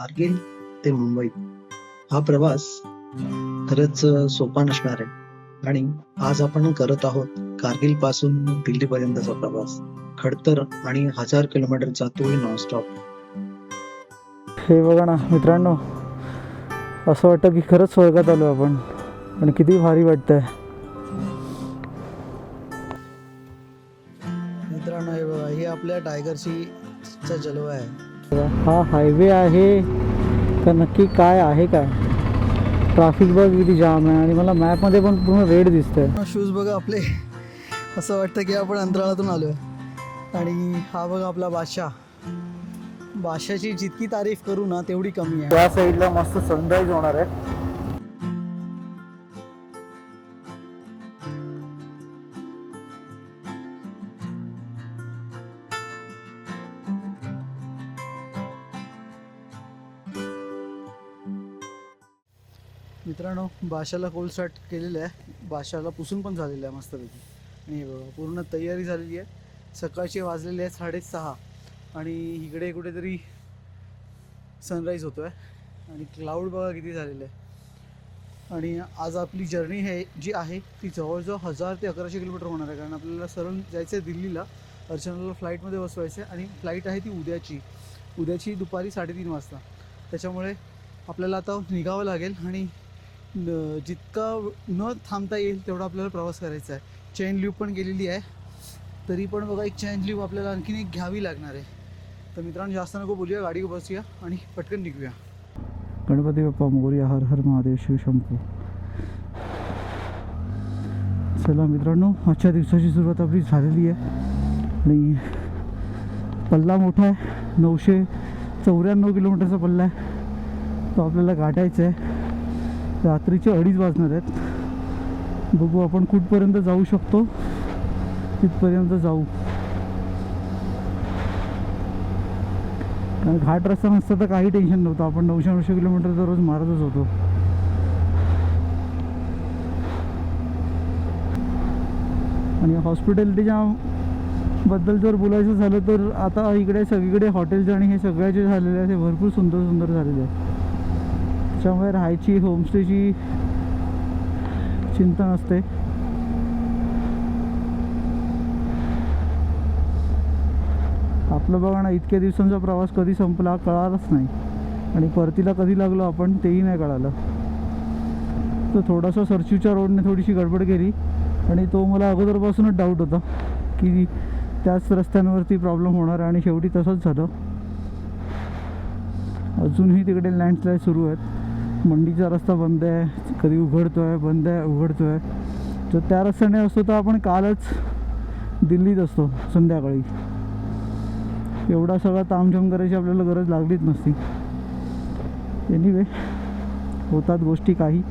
कारगिल ते मुंबई. हा प्रवास खरंच सोपा नसणार आहे. आणि आज आपण करत आहोत कारगिलपासून दिल्ली पर्यंतचा प्रवास. खडतर आणि हजार किलोमीटरचा तोही नॉनस्टॉप हे बघा ना मित्रांनो असं वाटतं की खरंच स्वर्गात आलो आपण. आणि किती भारी वाटतंय. मित्रांनो हे बघा ही आपल्या टायगरची चा जलवा आहे. हा हायवे आहे. का नक्की काय आहे काय? ट्रॅफिक बघ किती जाम आहे. आणि मला मॅपमध्ये पण पूर्ण रेड दिसतंय. शूज बघा आपले. असं वाटतं की आपण अंतराळातून आलोय. आणि हा बघा आपला बादशाह. बादशाची जितकी तारीफ करू ना तेवढी कमी आहे. त्या साईडला मस्त सनराईज होणार आहे. मित्रांनो बाशाला कोल्ड स्टार्ट केलेलं आहे. बाशाला पुसून पण झालेलं आहे मस्तपैकी. आणि बघा पूर्ण तयारी झालेली आहे. सकाळचे वाजलेले आहे साडेसहा. आणि इकडे कुठेतरी सनराईज होतो आहे आणि क्लाऊड बघा किती झालेलं आहे. आणि आज आपली जर्नी हे जी आहे ती जवळजवळ हजार ते अकराशे किलोमीटर होणार आहे. कारण आपल्याला सरळ जायचं आहे दिल्लीला. अर्चनाला फ्लाईटमध्ये बसवायचं आहे. आणि फ्लाईट आहे ती उद्याची. उद्याची दुपारी साडेतीन वाजता. त्याच्यामुळे आपल्याला आता निघावं लागेल. आणि जितका न थांबता येईल तेवढा आपल्याला प्रवास करायचा आहे. चैन ल्यूप पण गेलेली आहे. तरी पण बघा एक चैन ल्यूप आपल्याला आणखीन एक घ्यावी लागणार आहे. तर मित्रांनो जास्त नको बोलूया गाडी बसूया आणि पटकन निघूया. गणपती बाप्पा मोरया हर हर महादेव शिव शंभू चला मित्रांनो आजच्या दिवसाची सुरुवात आपली झालेली आहे. आणि पल्ला मोठा आहे. नऊशे चौऱ्याण्णव किलोमीटरचा पल्ला आहे. तो आपल्याला गाठायचा आहे. रात्रीचे अडीच वाजणार आहेत. बघू आपण कुठपर्यंत जाऊ शकतो. तिथपर्यंत जाऊ. कारण घाट रस्ता नसता तर काही टेन्शन नव्हतं. आपण नऊशे नऊशे किलोमीटर दररोज मारतच होतो. आणि हॉस्पिटॅलिटीच्या बद्दल जर बोलायचं झालं तर आता इकडे सगळीकडे हॉटेल्स आणि हे सगळ्याचे झालेले आहेत ते भरपूर सुंदर सुंदर झालेले आहेत त्याच्यामुळे राहायची होमस्टेची चिंता नसते. आपलं बघा ना इतक्या दिवसांचा प्रवास कधी संपला कळालंच नाही. आणि परतीला कधी लागलो आपण तेही नाही कळालं. तर थोडासा सरचूच्या रोडने थोडीशी गडबड केली. आणि तो मला अगोदरपासूनच डाऊट होता की त्याच रस्त्यांवरती प्रॉब्लेम होणार आणि शेवटी तसंच झालं. अजूनही तिकडे लँडस्लाईड सुरू आहेत. मंडीचा रस्ता बंद आहे कधी उघडतो आहे बंद आहे उघडतो आहे तर त्या रस्त्याने असतो तर आपण कालच दिल्लीत असतो संध्याकाळी. एवढा सगळा तामझाम करायची आपल्याला गरज लागलीच नसती. एनिवे होतात गोष्टी काही.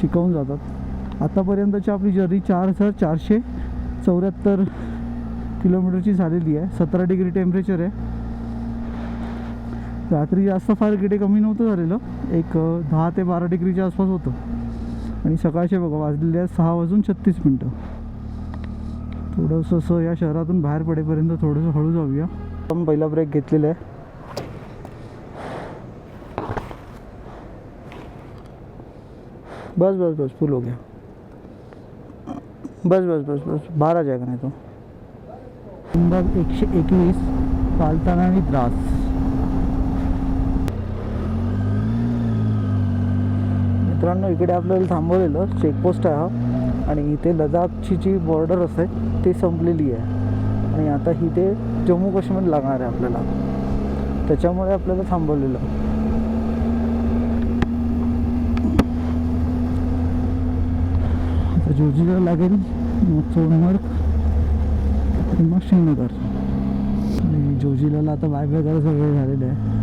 शिकवून जातात. आतापर्यंतची आपली जर्नी चार हजार चारशे चौऱ्याहत्तर किलोमीटरची झालेली आहे. सतरा डिग्री टेम्परेचर आहे. रात्री जास्त फार किडे कमी नव्हतं झालेलं. एक दहा ते बारा डिग्रीच्या आसपास होतं. आणि सकाळचे बघा वाजलेले सहा वाजून छत्तीस मिनटं. थोडंसं असं या शहरातून बाहेर पडेपर्यंत थोडंसं हळू जाऊया. आपण पहिला ब्रेक घेतलेला आहे. बस बस बस फुल हो गया. बस बस बस बस बारा जाएगा नाही तो. नंबर एकशे एकवीस पालताना आणि द्रास मित्रांनो इकडे आपल्याला थांबवलेलं चेकपोस्ट आहे हा. आणि इथे लडाखची जी बॉर्डर असते ती संपलेली आहे. आणि आता ही ते जम्मू काश्मीर लागणार आहे आपल्याला. त्याच्यामुळे आपल्याला थांबवलेलं. आता जोजीला लागेल मग सोनमार्ग मग श्रीनगर आणि जोजीला आता बाय बाय करायचा वेळ झालेला आहे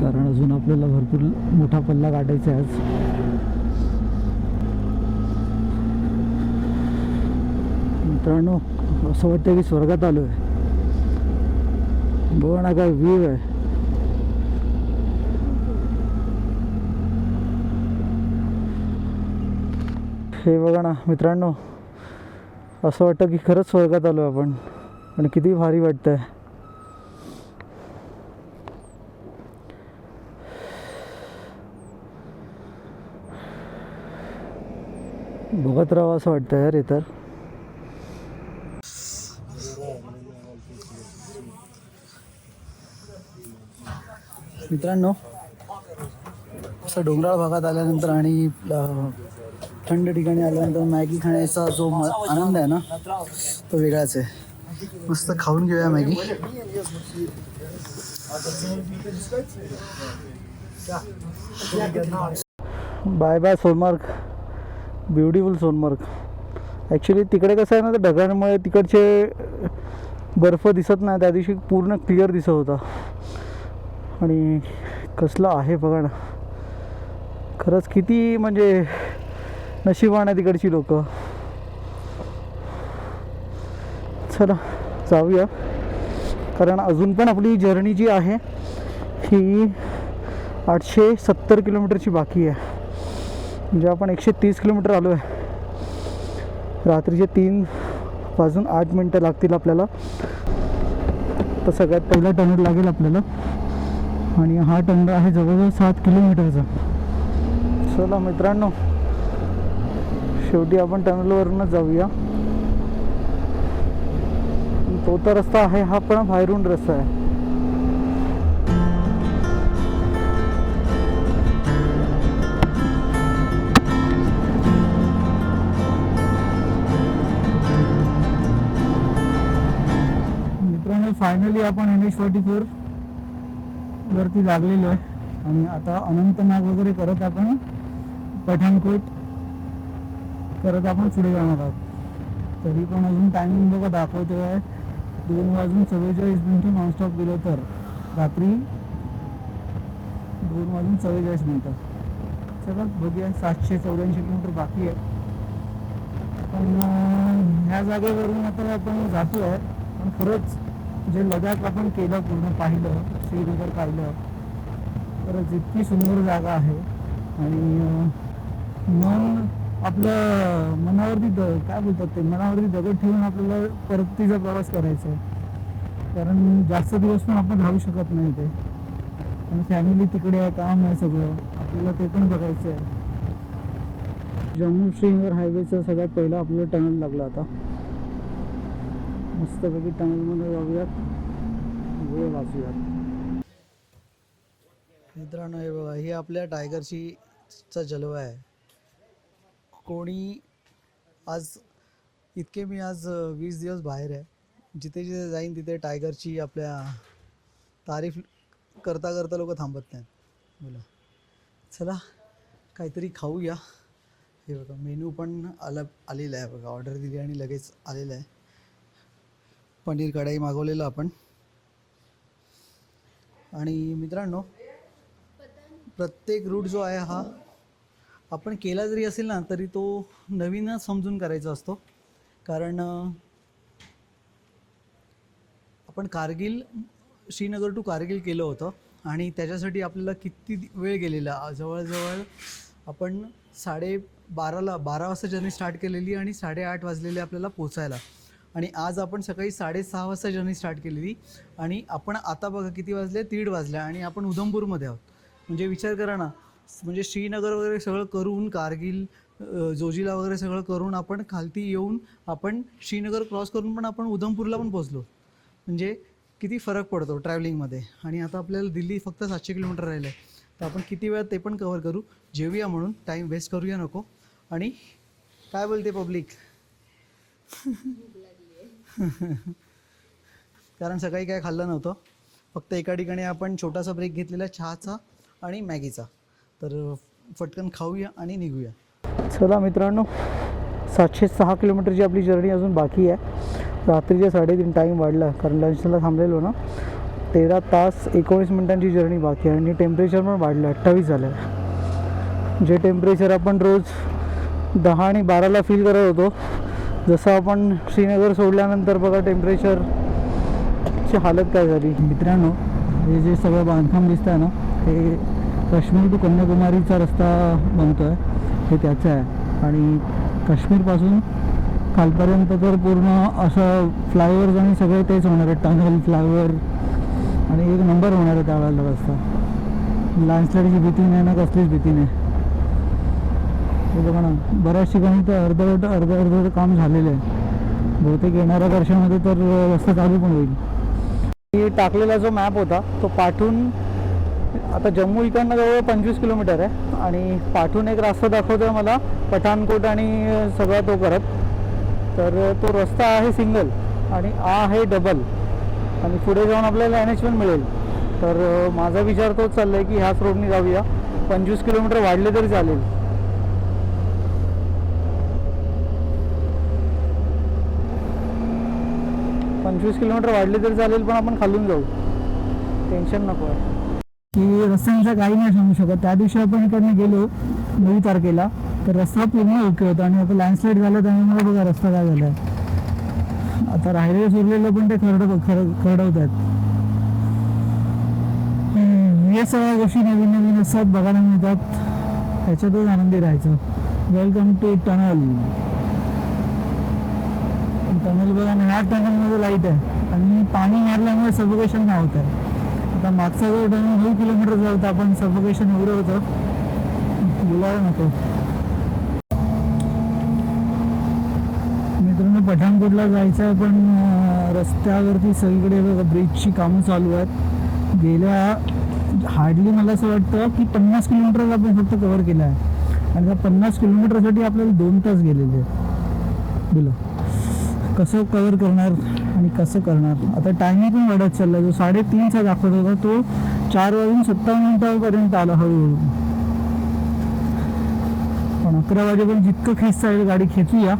कारण अजून आपल्याला भरपूर मोठा पल्ला गाठायचा आहे आज. मित्रांनो असं वाटतं की स्वर्गात आलो आहे बघा ना काय व्ह्यू आहे. हे बघा ना मित्रांनो असं वाटतं की खरंच स्वर्गात आलो आपण. पण किती भारी वाटतंय. बघत राहावं असं वाटतं यार हे तर. मित्रांनो असं डोंगराळ भागात आल्यानंतर आणि थंड ठिकाणी आल्यानंतर मॅगी खाण्याचा जो म- आनंद आहे ना तो वेगळाच आहे. मस्त खाऊन घेऊया Maggi. Bye bye Sonamarg. Beautiful Sonamarg actually तिकडे कसं आहे ना ते ढगांमुळे तिकडचे बर्फ दिसत नाही. त्या दिवशी पूर्ण क्लिअर दिसत होता. आणि कसलं आहे बघा ना. खरंच किती म्हणजे नशिबान आहे तिकडची लोक. चला जाऊया. कारण अजून पण आपली जर्नी जी आहे ही आठशे सत्तर किलोमीटरची बाकी आहे. म्हणजे आपण एकशे तीस किलोमीटर आलो आहे रात्रीचे तीन वाजून आठ मिनटं लागतील आपल्याला. तर सगळ्यात पहिला टनल लागेल आपल्याला. आणि हा टनल आहे जवळजवळ सात किलोमीटरचा. चला मित्रांनो शेवटी आपण टनलवरूनच जाऊया. तो तर रस्ता आहे हा पण बाहेरून रस्ता आहे. फायनली आपण एन एच फोर्टी फोर वरती लागलेलो आहे. आणि आता अनंतनाग वगैरे करत आपण पठाणकोट करत आपण पुढे जाणार आहोत. तरी पण अजून टायमिंग बघा दाखवतो आहे दोन वाजून चव्वेचाळीस मिनटं नॉनस्टॉप गेलो तर. रात्री दोन वाजून चव्वेचाळीस मिनटं. चला बघूया. सातशे चौऱ्याऐंशी किलोमीटर बाकी आहे. पण ह्या जागेवरून आता आपण जातो आहे पण खरंच जे लडाख आपण केलं पूर्ण पाहिलं श्रीनगर पाहिलं तर जितकी सुंदर जागा आहे. आणि मन आपलं मनावरती द काय बोलतात ते मनावरती दगड ठेवून आपल्याला परतीचा प्रवास करायचा आहे. कारण जास्त दिवस पण आपण राहू शकत नाही ते आणि फॅमिली तिकडे आहे काम आहे सगळं. आपल्याला ते पण बघायचं आहे. जम्मू श्रीनगर हायवेचा सगळ्यात पहिला आपल्याला टनल लागला आता. मस्तपैकी टनलमध्ये जाऊयात. वेळ वाचूयात. मित्रांनो हे बघा ही आपल्या टायगरची चा जलवा आहे. कोणी आज इतके मी आज वीस दिवस बाहेर आहे. जिथे जिथे जाईन तिथे टायगरची आपल्या तारीफ करता करता लोक थांबत नाहीत. बोला. चला काहीतरी खाऊया. हे बघा मेनू पण आला आलेला आहे बघा. ऑर्डर दिली आणि लगेच आलेलं आहे. पनीर कढाई मागवलेलं आपण. आणि मित्रांनो प्रत्येक रूट जो आहे हा आपण केला जरी असेल ना तरी तो नवीनच समजून करायचा असतो. कारण आपण कारगिल श्रीनगर टू कारगिल केलं होतं. आणि त्याच्यासाठी आपल्याला किती वेळ गेलेला. जवळजवळ आपण साडे बाराला बारा वाजता जर्नी स्टार्ट केलेली आणि साडेआठ वाजलेले आपल्याला पोचायला. आणि आज आपण सकाळी साडेसहा वाजता जर्नी स्टार्ट केलेली. आणि आपण आता बघा किती वाजले? दीड वाजल्या आणि आपण उधमपूरमध्ये आहोत. म्हणजे विचार करा ना म्हणजे श्रीनगर वगैरे सगळं करून कारगिल जोजिला वगैरे सगळं करून आपण खालती येऊन आपण श्रीनगर क्रॉस करून पण आपण उधमपूरला पण पोचलो म्हणजे किती फरक पडतो ट्रॅव्हलिंगमध्ये आणि आता आपल्याला दिल्ली फक्त सातशे किलोमीटर राहिलं आहे तर आपण किती वेळात ते पण कवर करू. जेवूया म्हणून टाईम वेस्ट करूया नको. आणि काय बोलते पब्लिक कारण सकाळी काय खाल्लं नव्हतं. फक्त एका ठिकाणी आपण छोटासा ब्रेक घेतलेला चहाचा आणि मॅगीचा. तर फटकन खाऊया आणि निघूया. चला मित्रांनो सातशे सहा किलोमीटरची आपली जर्नी अजून बाकी आहे. रात्रीचे साडेतीन टाईम वाढला कारण लंचला थांबलेलो ना. तेरा तास एकोणीस मिनिटांची जर्नी बाकी आहे आणि टेम्परेचर पण वाढलं अठ्ठावीस झालं. आहे जे टेम्परेचर आपण रोज दहा आणि बाराला फील करत होतो जसं आपण श्रीनगर सोडल्यानंतर बघा टेम्परेचरची हालत काय झाली? मित्रांनो हे जे सगळं बांधकाम दिसतं आहे ना हे काश्मीर टू कन्याकुमारीचा रस्ता बनतो आहे हे त्याचं आहे. आणि काश्मीरपासून खालपर्यंत तर पूर्ण असं फ्लायओव्हर्स आणि सगळे तेच होणार आहे टनल फ्लायओव्हर आणि एक नंबर होणार आहे त्यावेळेला रस्ता. लँडस्लाईडची भीती नाही ना कसलीच भीती नाही. म्हणजे हे बघा ना बऱ्याच ठिकाणी तर अर्धवट अर्ध अर्ध काम झालेलं आहे. बहुतेक येणाऱ्या वर्षामध्ये तर रस्ता चालू पण होईल. टाकलेला जो मॅप होता तो पाठून आता जम्मू इकडनं जवळ पंचवीस किलोमीटर आहे आणि पाठून एक रस्ता दाखवतोय मला पठाणकोट आणि सगळा तो करत तर तो रस्ता आहे सिंगल आणि आ आहे डबल आणि पुढे जाऊन आपल्याला एन एच पण मिळेल. तर माझा विचार तोच चाललाय की ह्याच रोडनी जाऊया. पंचवीस किलोमीटर वाढले तरी चालेल. पंचवीस किलोमीटर वाढले तरी चालेल पण आपण खालून जाऊ. टेन्शन नको आहे. की रस्त्यांचा काही नाही सांगू शकत. त्या दिवशी आपण इकडनं गेलो नऊ तारखेला तर रस्ता पूर्ण ओके होता आणि आता लँडस्लाईड झालं त्यामुळे बघा रस्ता काय झाला आता राहिले सुरलेलं पण ते खरड खरडवत आहेत या सगळ्या गोष्टी नवीन नवीन असतात बघायला मिळतात. त्याच्यातच आनंदी राहायचं. वेलकम टू टनल टनल बघा आणि ह्या टनलमध्ये लाइट आहे. आणि पाणी मारल्यामुळे सफोकेशन नाही होत आहे. आता मागचा जो टनल नऊ किलोमीटर होता आपण सफोकेशन एवढं होतं. बोलायला नको. मित्रांनो पठाणकोटला जायचं आहे पण रस्त्यावरती सगळीकडे बघा ब्रिजची कामं चालू आहेत. गेल्या हार्डली मला असं वाटतं की पन्नास किलोमीटर आपण फक्त कव्हर केलं आहे. आणि त्या पन्नास किलोमीटरसाठी आपल्याला दोन तास गेलेले आहेत. बोला. कसं कव्हर करणार आणि कसं करणार? आता टायमिंग पण वाढत चालला जो साडेतीनचा दाखवत होता तो चार वाजून सत्तावन्न मिनिटापर्यंत आला हळूहळू. पण अकरा वाजेपर्यंत जितकं खेचता येईल गाडी खेचूया.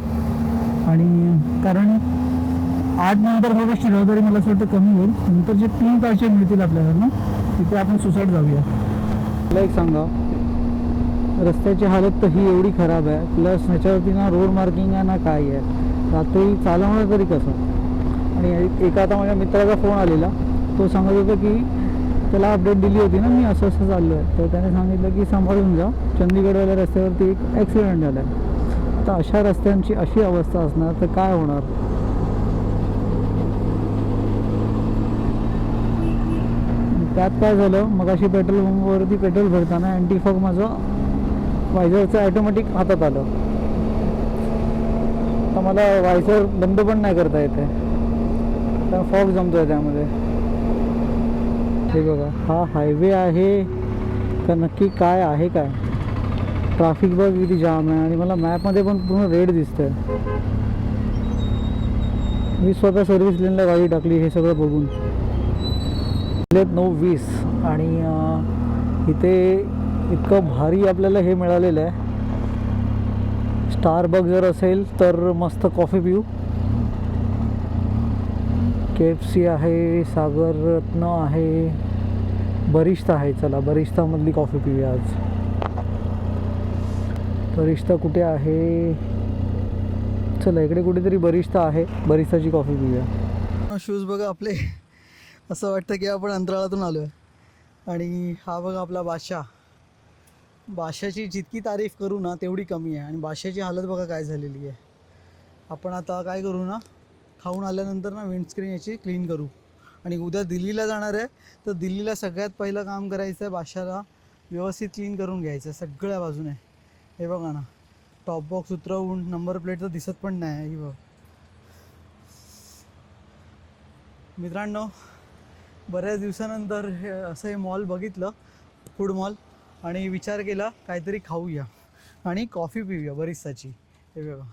आणि कारण आठ नंतर थोडं शिरवदारी मला असं वाटतं कमी होईल. नंतर जे तीन तास मिळतील आपल्याला ना तिथे आपण सुसाट जाऊया. मला एक सांगा रस्त्याची हालत तर ही एवढी खराब आहे. प्लस ह्याच्यावरती ना रोड मार्किंग आहे ना काय आहे? रात्री चालवणं तरी कसं? आणि एका आता माझ्या मित्राचा फोन आलेला. तो सांगत होता की त्याला अपडेट दिली होती ना मी असं असं चाललो आहे तर त्याने सांगितलं की सांभाळून जा. चंदीगडवाल्या रस्त्यावरती एक ॲक्सिडेंट झाला आहे तर अशा रस्त्यांची अशी अवस्था असणार तर काय होणार? त्यात काय झालं? मग अशी पेट्रोल पंपवरती पेट्रोल भरताना अँटीफॉग माझं वायझरचं ॲटोमॅटिक हातात आलं. तर मला वायसर बंद पण नाही करता येते तर फॉग जमतो आहे त्यामध्ये. हे बघा हा हायवे आहे. का नक्की काय आहे काय? ट्रॅफिक बघ किती जाम आहे. आणि मला मॅपमध्ये पण पूर्ण रेड दिसतंय. मी स्वतः सर्व्हिस लेनला गाडी टाकली हे सगळं बघून. नऊ वीस. आणि इथे इतकं भारी आपल्याला हे मिळालेलं आहे. स्टारबक जर असेल तर मस्त कॉफी पिऊ. के एफ सी आहे सागर रत्न आहे बरिश्ता आहे. चला बरिश्तामधली कॉफी पिऊया आज. बरिश्ता कुठे आहे? चला इकडे कुठेतरी बरिश्ता आहे. बरिस्ताची कॉफी पिऊया. शूज बघा आपले. असं वाटतं की आपण अंतराळातून आलो आहे आणि हा बघा आपला बादशाह. भाषेची जितकी तारीफ करू ना तेवढी कमी आहे. आणि भाषेची हालत बघा काय झालेली आहे. आपण आता काय करू ना खाऊन आल्यानंतर ना विंडस्क्रीन याची क्लीन करू. आणि उद्या दिल्लीला जाणार आहे तर दिल्लीला सगळ्यात पहिलं काम करायचं आहे भाषाला व्यवस्थित क्लीन करून घ्यायचं आहे सगळ्या बाजूने. हे बघा ना टॉप बॉक्स उतरवून नंबर प्लेट तर दिसत पण नाही ही बघ. मित्रांनो बऱ्याच दिवसानंतर हे असं हे मॉल बघितलं फूड मॉल आणि विचार केला काहीतरी खाऊया आणि कॉफी पिऊया बरीचसाची. हे बघा.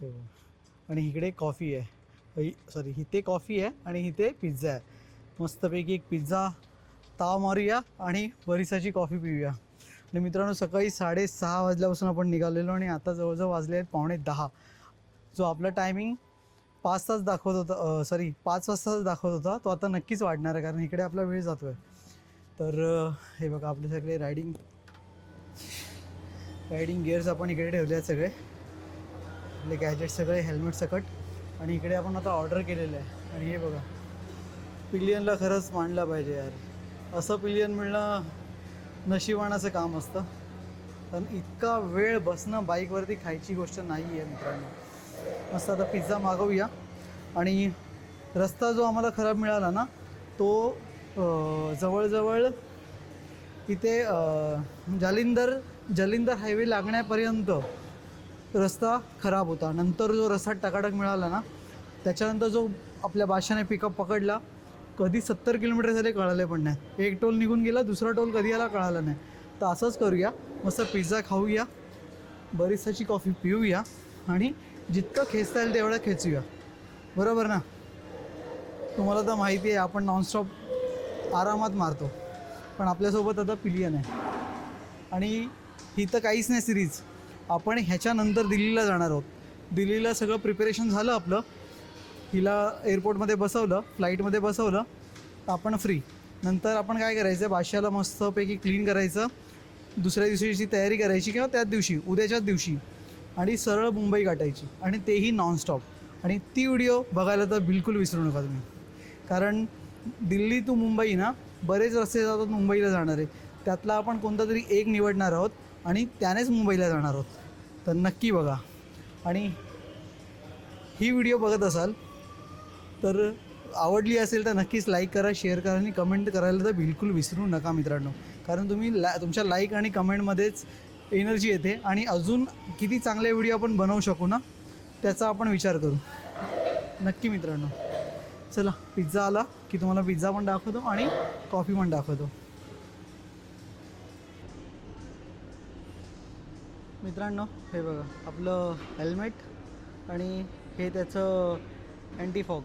हे बघा. आणि इकडे कॉफी आहे. सॉरी इथे कॉफी आहे आणि इथे पिझ्झा आहे. मस्तपैकी एक पिझ्झा ताव मारूया आणि बरीचसाची कॉफी पिऊया. आणि मित्रांनो सकाळी साडेसहा वाजल्यापासून आपण निघालेलो आणि आता जवळजवळ वाजले आहेत पावणे दहा. जो आपला टायमिंग पाच तास दाखवत होता सॉरी पाच वाजताच दाखवत होता तो आता नक्कीच वाढणार आहे कारण इकडे आपला वेळ जातो आहे तर हे बघा आपले सगळे रायडिंग रायडिंग गिअर्स आपण इकडे ठेवले आहेत सगळे. आपले गॅजेट सगळे हेल्मेट सकट. आणि इकडे आपण आता ऑर्डर केलेलं आहे. आणि हे बघा पिलियनला खरंच मांडलं पाहिजे यार. असं पिलियन मिळणं नशिबाणाचं काम असतं. कारण इतका वेळ बसणं बाईकवरती खायची गोष्ट नाही आहे मित्रांनो. मस्त आता पिझ्झा मागवूया. आणि रस्ता जो आम्हाला खराब मिळाला ना तो जवळजवळ इथे जालिंदर जालिंदर हायवे लागण्यापर्यंत रस्ता खराब होता. नंतर जो रस्ता टकाटक मिळाला ना त्याच्यानंतर जो आपल्या बादशाने पिकअप पकडला कधी सत्तर किलोमीटर झाले कळाले पण नाही. एक टोल निघून गेला दुसरा टोल कधी आला कळाला नाही. तर असंच करूया. मस्त पिझ्झा खाऊया. बरीचसाची कॉफी पिऊया. आणि जितकं खेचता येईल तेवढं खेचूया. बरोबर ना? तुम्हाला तर माहिती आहे आपण नॉनस्टॉप आरामात मारतो. पण आपल्यासोबत आता पिलियन आहे. आणि ही तर काहीच नाही सिरीज. आपण ह्याच्यानंतर दिल्लीला जाणार आहोत. दिल्लीला सगळं प्रिपरेशन झालं आपलं. हिला एअरपोर्टमध्ये बसवलं फ्लाईटमध्ये बसवलं. तर आपण फ्री नंतर आपण काय करायचं? बादशाला मस्तपैकी क्लीन करायचं. दुसऱ्या दिवशीची तयारी करायची किंवा त्याच दिवशी उद्याच्याच दिवशी. आणि सरळ मुंबई गाठायची. आणि तेही नॉनस्टॉप आणि ती व्हिडिओ बघायला तर बिलकुल विसरू नका तुम्ही. कारण दिल्ली टू मुंबई ना बरेच रस्ते जातात मुंबईला जाणारे त्यातला आपण कोणता तरी एक निवडणार आहोत आणि त्यानेच मुंबईला जाणार आहोत. तर नक्की बघा. आणि ही व्हिडिओ बघत असाल तर आवडली असेल तर नक्कीच लाईक करा शेअर करा आणि कमेंट करायला तर बिलकुल विसरू नका मित्रांनो. कारण तुम्ही ला तुमच्या लाईक आणि कमेंटमध्येच एनर्जी येते आणि अजून किती चांगले व्हिडिओ आपण बनवू शकू ना त्याचा आपण विचार करू. नक्की मित्रांनो. चला पिझ्झा आला की तुम्हाला पिझ्झा पण दाखवतो आणि कॉफी पण दाखवतो. मित्रांनो हे बघा आपलं हेल्मेट आणि हे त्याचं अँटीफॉग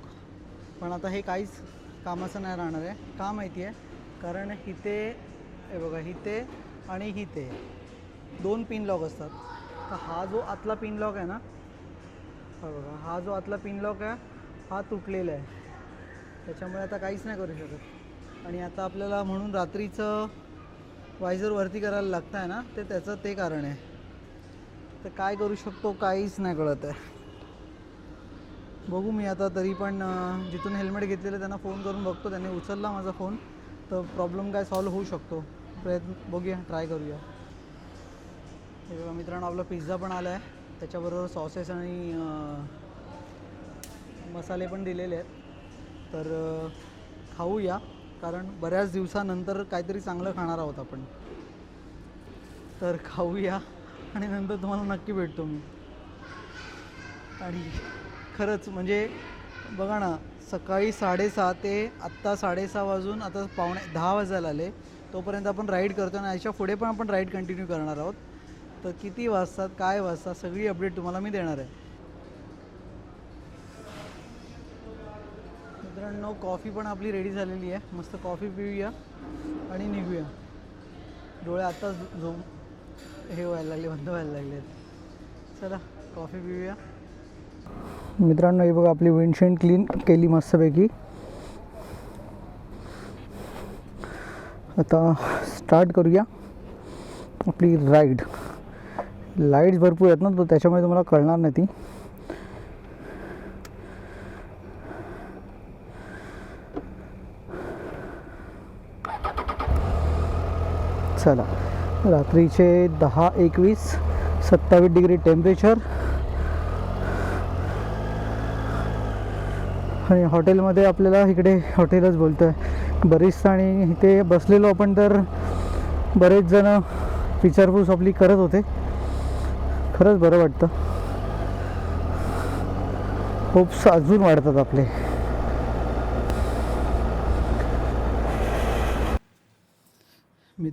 पण आता हे काहीच कामाचं नाही राहणार आहे. का माहिती आहे? कारण इथे हे बघा इथे आणि इथे दोन पिन लॉक असतात. तर हा जो आतला पिन लॉक आहे ना हा बघा हा जो आतला पिन लॉक आहे हा तुटलेला आहे. त्याच्यामुळे आता काहीच नाही करू शकत. आणि आता आपल्याला म्हणून रात्रीचं वायझर वरती करायला लागतं आहे ना ते त्याचं ते कारण आहे. तर काय करू शकतो काहीच नाही कळत आहे. बघू मी आता तरी पण जिथून हेल्मेट घेतलेलं त्यांना फोन करून बघतो. त्यांनी उचलला माझा फोन तर प्रॉब्लेम काय सॉल्व्ह होऊ शकतो. प्रयत्न बघूया ट्राय करूया. हे बघा मित्रांनो आपला पिझ्झा पण आला आहे त्याच्याबरोबर सॉसेस आणि मसाले पण दिलेले आहेत. तर खाऊया. कारण बऱ्याच दिवसानंतर काहीतरी चांगलं खाणार आहोत आपण. तर खाऊया आणि नंतर तुम्हाला नक्की भेटतो मी. आणि खरंच म्हणजे बघा ना सकाळी साडेसहा ते आत्ता साडेसहा वाजून आता पावणे दहा वाजायला आले. तोपर्यंत आपण राईड करतो आणि याच्यापुढे पण आपण राईड कंटिन्यू करणार आहोत. तर किती वाजतात काय वाजतात सगळी अपडेट तुम्हाला मी देणार आहे. मित्रांनो कॉफी पण आपली रेडी झालेली आहे. मस्त कॉफी पिऊया आणि निघूया. डोळे आत्ताच जो हे व्हायला लागले बंद व्हायला लागले. आहेत चला कॉफी पिऊया. मित्रांनो हे बघा आपली विंडशील्ड क्लीन केली मस्तपैकी. आता स्टार्ट करूया. आपली राईड लाईट्स भरपूर आहेत ना तर त्याच्यामुळे तुम्हाला कळणार नाही ती. चला. रात्रीचे दहा एकवीस सत्तावीस डिग्री टेम्परेचर. आणि हॉटेलमध्ये आपल्याला इकडे हॉटेलच बोलतो आहे बरीच आणि इथे बसलेलो आपण तर बरेच जण विचारपूस आपली करत होते. खरंच बरं वाटतं. होप्स अजून वाढतात आपले.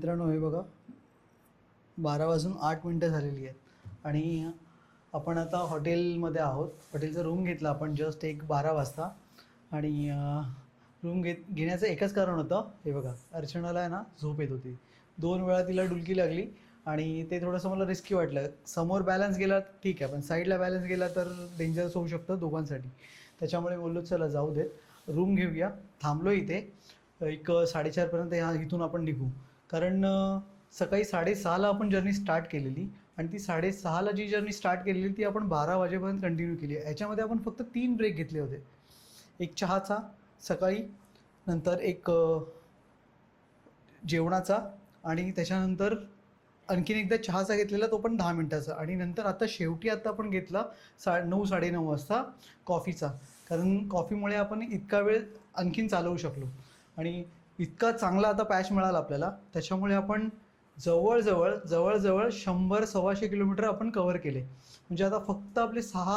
मित्रांनो हे बघा. बारा वाजून आठ मिनटं झालेली आहेत. आणि आपण आता हॉटेलमध्ये आहोत. हॉटेलचा रूम घेतला आपण जस्ट एक बारा वाजता. आणि रूम घेत घेण्याचं एकच कारण होतं हे बघा अर्चनाला आहे ना झोप येत होती. दोन वेळा तिला डुलकी लागली आणि ते थोडंसं मला रिस्की वाटलं. समोर बॅलन्स गेला ठीक आहे पण साईडला बॅलन्स गेला तर डेंजरस होऊ शकतं दोघांसाठी. त्याच्यामुळे बोललो चला जाऊ देत. रूम घेऊया. थांबलो इथे. एक साडेचारपर्यंत ह्या इथून आपण निघू. कारण सकाळी साडेसहाला आपण जर्नी स्टार्ट केलेली आणि ती साडेसहाला जी जर्नी स्टार्ट केलेली ती आपण बारा वाजेपर्यंत कंटिन्यू केली. आहे याच्यामध्ये आपण फक्त तीन ब्रेक घेतले होते. एक चहाचा सकाळी नंतर एक जेवणाचा आणि त्याच्यानंतर आणखीन एकदा चहाचा घेतलेला तो पण दहा मिनटाचा आणि नंतर आता शेवटी आता आपण घेतला सा नऊ साडेनऊ वाजता कॉफीचा कारण कॉफीमुळे आपण इतका वेळ आणखीन चालवू शकलो. आणि इतका चांगला आता पॅच मिळाला आपल्याला. त्याच्यामुळे आपण जवळजवळ जवळजवळ शंभर सव्वाशे किलोमीटर आपण कवर केले. म्हणजे आता फक्त आपले सहा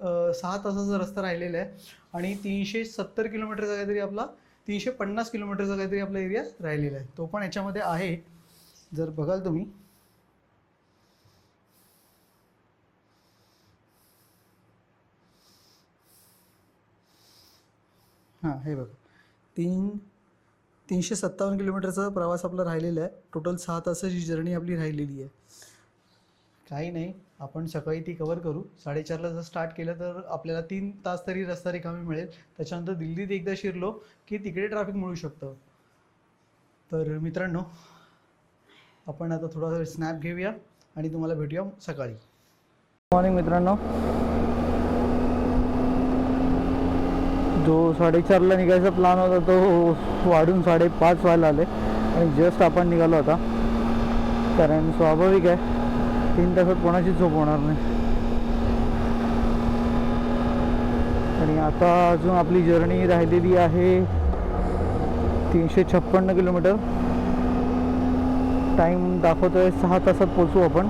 सहा तासाचा रस्ता राहिलेला आहे आणि तीनशे सत्तर किलोमीटरचा काहीतरी आपला तीनशे पन्नास किलोमीटरचा काहीतरी आपला एरिया राहिलेला आहे. तो पण याच्यामध्ये आहे. जर बघाल तुम्ही. हां हे बघा. तीन तीनशे सत्तावन्न किलोमीटरचा प्रवास आपला राहिलेला आहे. टोटल सहा तासाची जर्नी आपली राहिलेली आहे. काही नाही आपण सकाळी ती कवर करू. साडेचारला जर स्टार्ट केलं तर आपल्याला तीन तास तरी रस्ता रिकामी मिळेल. त्याच्यानंतर दिल्लीत एकदा शिरलो की तिकडे ट्रॅफिक मिळू शकतं. तर मित्रांनो आपण आता थोडा स्नॅप घेऊया आणि तुम्हाला भेटूया सकाळी. मॉर्निंग मित्रांनो. जो साडेचारला निघायचा प्लॅन होता तो वाढून साडेपाच व्हायला आले आणि जस्ट आपण निघालो होता कारण स्वाभाविक आहे. तीन तासात कोणाची झोप होणार नाही. आणि आता अजून आपली जर्नी राहिलेली आहे तीनशे छप्पन्न किलोमीटर. टाईम दाखवतोय सहा तासात पोचू आपण.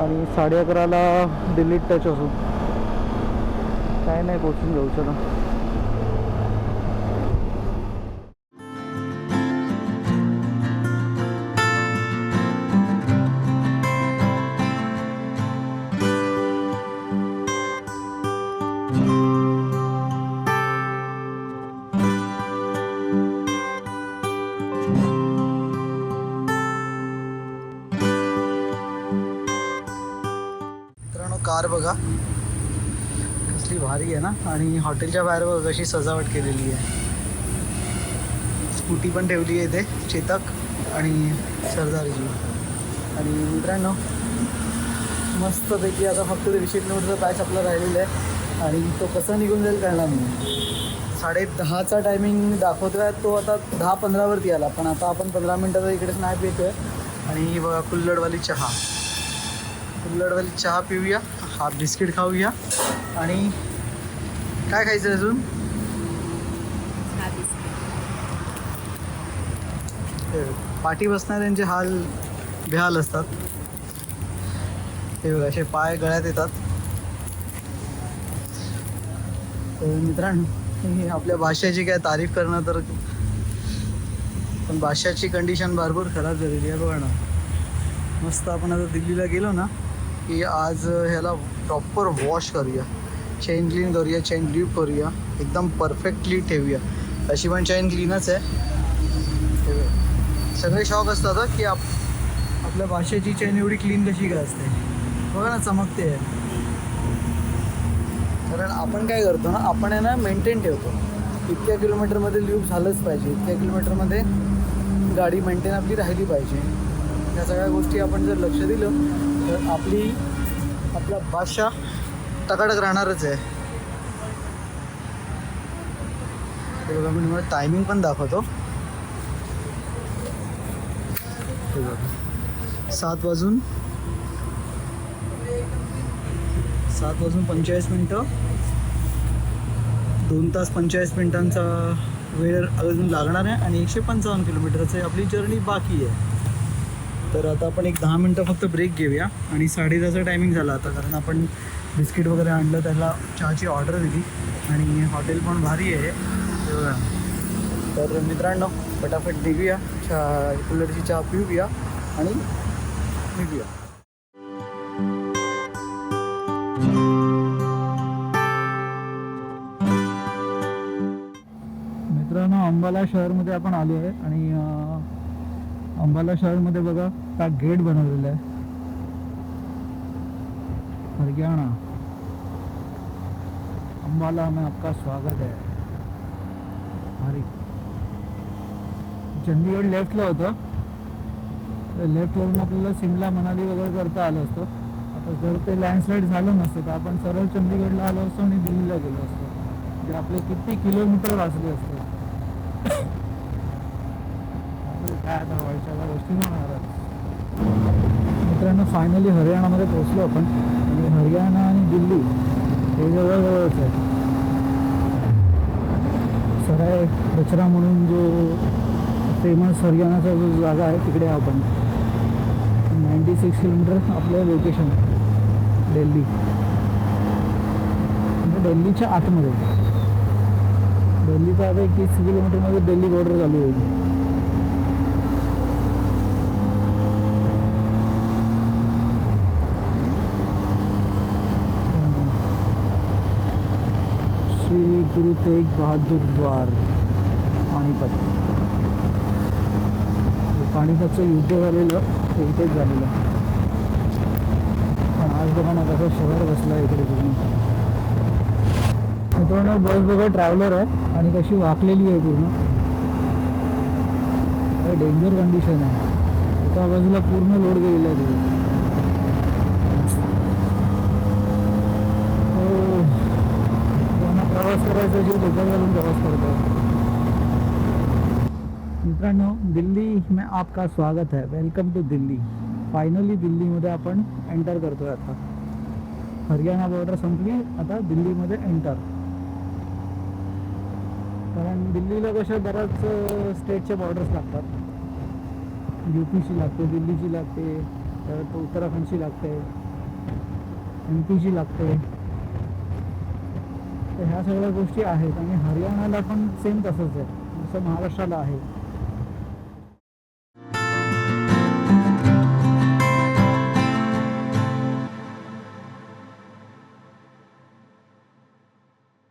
आणि साडे अकराला दिल्लीत टच असू. काय नाही पोचून जाऊ चला. बघा. कसली भारी आहे ना? आणि हॉटेलच्या बाहेर बघा कशी सजावट केलेली आहे. स्कूटी पण ठेवली आहे इथे चेतक आणि सरदारजी. आणि मित्रांनो मस्तपैकी आता फक्त दीडशे किलोमीटरचा पॅच आपला राहिलेला आहे. आणि तो कसा निघून जाईल कळणार नाही. साडे दहाचा टायमिंग दाखवतोय तो आता दहा पंधरावरती आला. पण आता आपण पंधरा मिनटाचा नाही स्नॅप आहे आणि बघा कुल्लडवाली चहा. कुल्लडवाली चहा पिऊया. हा बिस्किट खाऊया आणि काय खायचं अजून? पाठी बसणाऱ्यांचे हाल बेहाल असतात. हे बघा असे पाय गळ्यात येतात. तर मित्रांनो आपल्या भाषेची काय तारीफ करणं तर पण भाषाची कंडिशन भरपूर खराब झालेली आहे बघा ना. मस्त आपण आता दिल्लीला गेलो ना की आज ह्याला प्रॉपर वॉश करूया. चेन क्लीन करूया चेन ड्यूप करूया. एकदम परफेक्टली ठेवूया. अशी पण चेन क्लीनच आहे. सगळे शॉक असतात की आप आपल्या भाषेची चेन एवढी क्लीन कशी काय असते? बघा ना चमकते आहे. कारण आपण काय करतो ना आपण आहे ना मेंटेन ठेवतो. इतक्या किलोमीटरमध्ये ल्यूप झालंच पाहिजे. इतक्या किलोमीटरमध्ये गाडी मेंटेन आपली राहिली पाहिजे. या सगळ्या गोष्टी आपण जर लक्ष दिलं तर आपली आपला भाषा टकाटक राहणारच आहे. बघा मी तुम्हाला टायमिंग पण दाखवतो. हे बघा सात वाजून सात वाजून पंचेचाळीस मिनटं. दोन तास पंचेचाळीस मिनिटांचा वेळ अजून लागणार आहे आणि एकशे पंचावन्न किलोमीटरचं आपली जर्नी बाकी आहे. तर आता आपण एक दहा मिनटं फक्त ब्रेक घेऊया. आणि साडे दहाचा टायमिंग झाला आता कारण आपण बिस्किट वगैरे आणलं त्याला चहाची ऑर्डर दिली. आणि हॉटेल पण भारी आहे. तर मित्रांनो फटाफट निघूया. चहा कुलरची चहा पिऊया आणि निघूया. मित्रांनो अंबाला शहरमध्ये आपण आलो आहे आणि अंबाला शहरमध्ये बघा का गेट बनवलेला आहे. हरियाणा अंबाला में आपका स्वागत है हरी चंदीगड लेफ्टला होतं. लेफ्टवरून आपल्याला सिमला मनाली वगैरे करता आलं असतं. आता जर ते लँडस्लाईड झालं नसतं तर आपण सरळ चंदीगडला आलो असतो आणि दिल्लीला गेलो असतो. म्हणजे आपले किती किलोमीटर वाचले असते. काय आता व्हायच्या गोष्टी होणार मित्रांनो फायनली हरियाणामध्ये पोहोचलो आपण. आणि हरियाणा आणि दिल्ली हे जवळजवळच आहे सराय कचरा म्हणून जो फेमस हरियाणाचा जो जागा आहे तिकडे आपण. नाईंटी सिक्स किलोमीटर आपलं लोकेशन दिल्ली. म्हणजे दिल्लीच्या आतमध्ये. दिल्लीचा आता एक तीस किलोमीटरमध्ये दिल्ली बॉर्डर चालू होईल. गुरु तेग बहादूर द्वार पाणीपत पाणीपतचं युद्ध झालेलं ते इथेच झालेलं पण आज बघा ना कसं शहर बसलं आहे इकडे पूर्ण मित्रांनो बस बघा ट्रॅव्हलर आहे आणि कशी वाकलेली आहे पूर्ण. डेंजर कंडिशन आहे. एका बाजूला पूर्ण लोड गेलेला आहे तिथे हो. त्यांना प्रवास जीव धोक्यात घालून प्रवास करतो. मित्रांनो दिल्ली में आपका स्वागत आहे वेलकम टू दिल्ली. फायनली दिल्लीमध्ये आपण एंटर करतोय आता. हरियाणा बॉर्डर संपली आता दिल्लीमध्ये एंटर कारण दिल्लीला कशा बऱ्याच स्टेटचे बॉर्डर्स लागतात. यू पीची लागते दिल्लीची लागते परत उत्तराखंडची लागते एम पीची लागते. तर ह्या सगळ्या गोष्टी आहेत आणि हरियाणाला पण सेम तसंच आहे. जसं महाराष्ट्राला आहे.